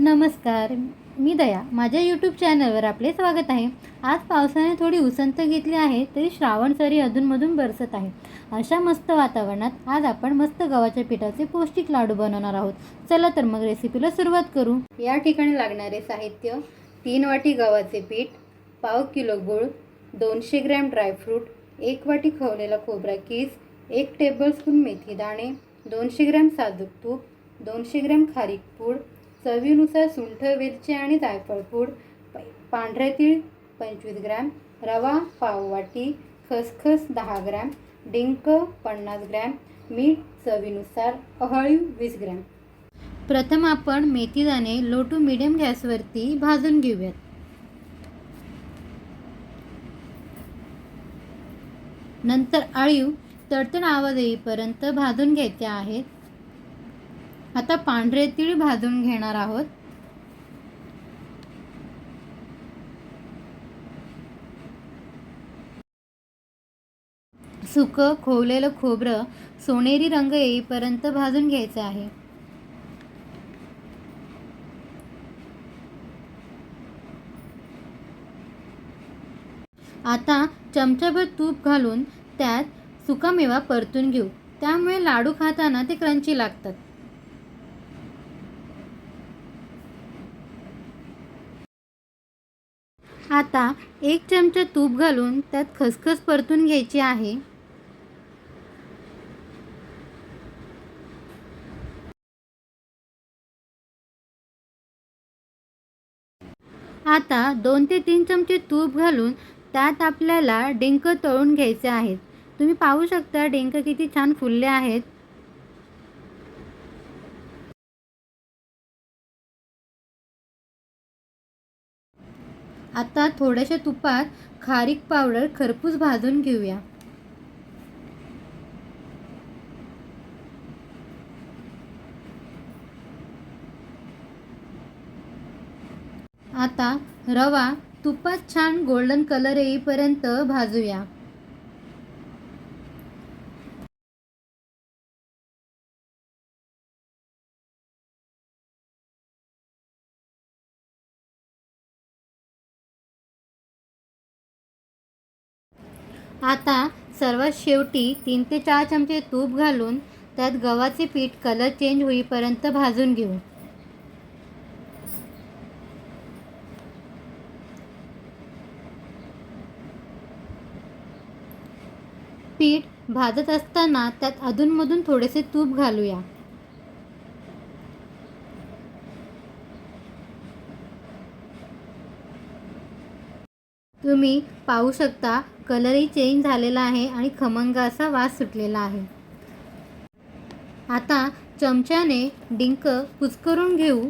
नमस्कार मी दया. माझ्या यूट्यूब चॅनलवर आपले स्वागत आहे. आज पावसाने थोडी उसंत घेतली आहे तरी श्रावण सरी अधूनमधून बरसत आहे. अशा मस्त वातावरणात आज आपण मस्त गव्हाच्या पिठाचे पौष्टिक लाडू बनवणार आहोत. चला तर मग रेसिपीला सुरुवात करू. या ठिकाणी लागणारे साहित्य तीन वाटी गव्हाचे पीठ पाव किलो गूळ दोनशे ग्रॅम ड्रायफ्रूट एक वाटी खवलेला खोबरा किस एक टेबलस्पून मेथी दाणे दोनशे ग्रॅम साजूक तूप दोनशे ग्रॅम खारीक पूड चवीनुसार सुंठ वेलची आणि जायफळ पूड पांढरे तीळ पंचवीस ग्रॅम रवा पाव वाटी खसखस दहा ग्रॅम डिंक पन्नास ग्रॅम मीठ चवीनुसार हळीव वीस ग्रॅम. प्रथम आपण मेथी दाणे लो टू मिडियम गॅसवरती भाजून घेऊयात. नंतर आळीव तडतड आवाज येईपर्यंत भाजून घ्यायचे आहेत. आता पांढरे तीळ भाजून घेणार आहोत. सुकं खोवलेलं खोबरं सोनेरी रंग येईपर्यंत भाजून घ्यायचं आहे. आता चमचाभर तूप घालून त्यात सुकामेवा परतून घेऊ. त्यामुळे लाडू खाताना ते क्रंची लागतात. आता एक चमचा तूप घालून त्यात खसखस परतून घ्यायची आहे. आता दोन ते तीन चमचे तूप घालून त्यात आपल्याला डिंक तळून घ्यायचे आहेत. तुम्ही पाहू शकता डिंक किती छान फुलले आहेत. आता थोड्याशा तुपात खारीक पावडर खरपूस भाजून घेऊया. आता रवा तुपात छान गोल्डन कलर येईपर्यंत भाजूया. आता सर्वात शेवटी तीन ते चार चमचे तूप घालून त्यात गव्हाचे पीठ कलर चेंज होईपर्यंत भाजून घेऊ. पीठ भाजत असताना त्यात अधूनमधून थोडेसे तूप घालूया. तुम्ही पाहू शकता कलरही चेंज झालेला आहे आणि खमंग असा वास सुटलेला आहे. आता चमच्याने डिंक कुचकरून घेऊ.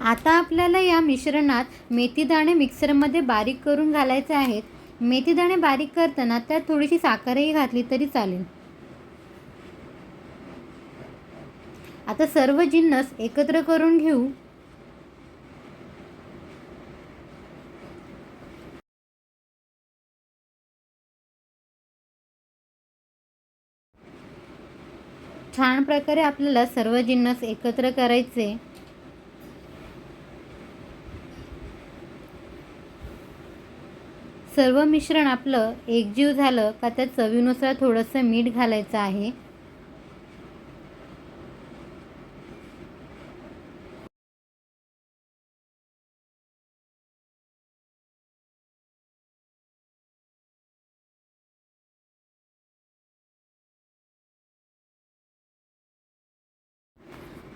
आता आपल्याला या मिश्रणात मेथीदाणे मिक्सरमध्ये बारीक करून घालायचे आहेत. मेथीदाणे बारीक करताना त्यात थोडीशी साखरही घातली तरी चालेल. आता सर्व जिन्नस एकत्र करून घेऊ. छान प्रकारे आपल्याला सर्व जिन्नस एकत्र करायचे. सर्व मिश्रण आपलं एकजीव झालं का त्या चवीनुसार थोडंसं मीठ घालायचं आहे.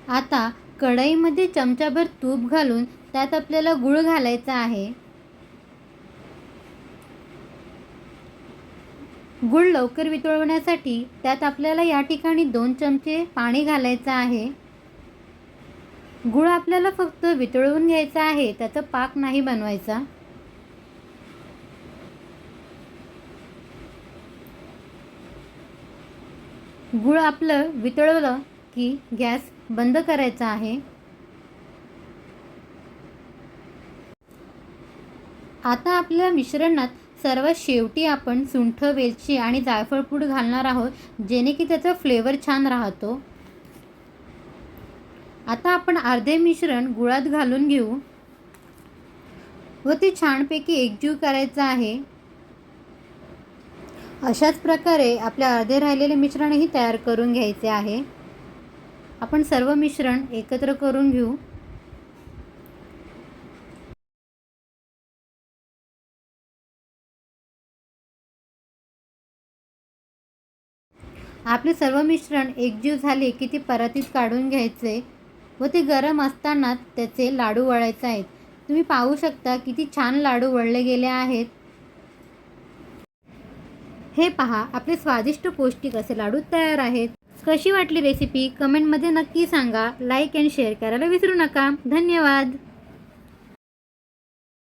आता कढईमध्ये चमचाभर तूप घालून त्यात आपल्याला गूळ घालायचा आहे. गूळ लवकर वितळवण्यासाठी त्यात आपल्याला या ठिकाणी दोन चमचे पाणी घालायचं आहे. गूळ आपल्याला फक्त वितळवून घ्यायचा आहे त्याचा पाक नाही बनवायचा. गूळ आपलं वितळवलं की गॅस बंद करायचा आहे. आता आपल्या मिश्रणात सर्वात शेवटी आपण सुंठ वेलची आणि जायफळ पूड घालणार आहोत जेणे की त्याचा फ्लेवर छान राहतो. आता आपण अर्धे मिश्रण गुळात घालून घेऊ. व ते छानपैकी एकजीव करायचं आहे. अशाच प्रकारे आपले अर्धे राहिलेले मिश्रणही तयार करून घ्यायचे आहे. आपण सर्व मिश्रण एकत्र करून घेऊ. आपले सर्व मिश्रण एकजीव झाले की ते परातीत काढून घ्यायचे व ते गरम असताना त्याचे लाडू वळायचे आहेत. तुम्ही पाहू शकता किती छान लाडू वळले गेले आहेत. हे पहा आपले स्वादिष्ट पौष्टिक असे लाडू तयार आहेत. कशी वाटली रेसिपी कमेंटमध्ये नक्की सांगा. लाईक अँड शेअर करायला विसरू नका. धन्यवाद.